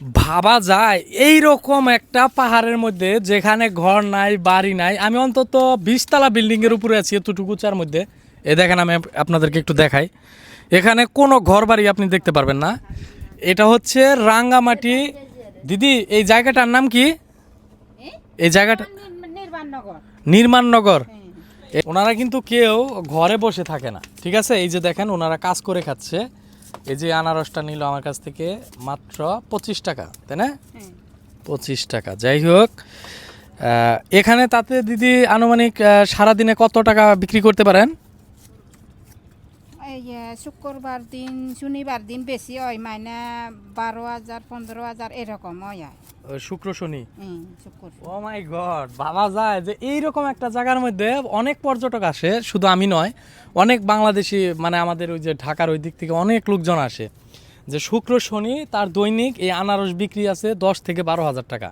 ভাবা যায়। এই রকম একটা পাহাড়ের মধ্যে যেখানে ঘর নাই বাড়ি নাই আমি অন্তত বিশতলা বিল্ডিং এর উপরে আছি এতটুকু চার মধ্যে। এ দেখেন আমি আপনাদেরকে একটু দেখাই। এখানে কোনো ঘর বাড়ি আপনি দেখতে পারবেন না। এটা হচ্ছে রাঙ্গামাটি। দিদি এই জায়গাটার নাম কি? এই জায়গাটা নির্মাণনগর। ওনারা কিন্তু কেউ ঘরে বসে থাকে না ঠিক আছে? এই যে দেখেন ওনারা কাজ করে খাচ্ছে। এই যে আনারসটা নিল আমার কাছ থেকে মাত্র পঁচিশ টাকা তাই না। পঁচিশ টাকা। যাই হোক আহ, এখানে তাতে দিদি আনুমানিক সারাদিনে কত টাকা বিক্রি করতে পারেন? শুক্রবার দিন শনিবার দিন বেশি হয় মানে বারো হাজার পনেরো হাজার এরকম হয় শুক্র শনি। ও মাই গড ভাবা যায় যে এইরকম একটা জায়গার মধ্যে অনেক পর্যটক আসে শুধু আমি নয় অনেক বাংলাদেশি মানে আমাদের ওই যে ঢাকার ওই দিক থেকে অনেক লোকজন আসে। যে শুক্র শনি তার দৈনিক এই আনারস বিক্রি আছে দশ থেকে বারো হাজার টাকা।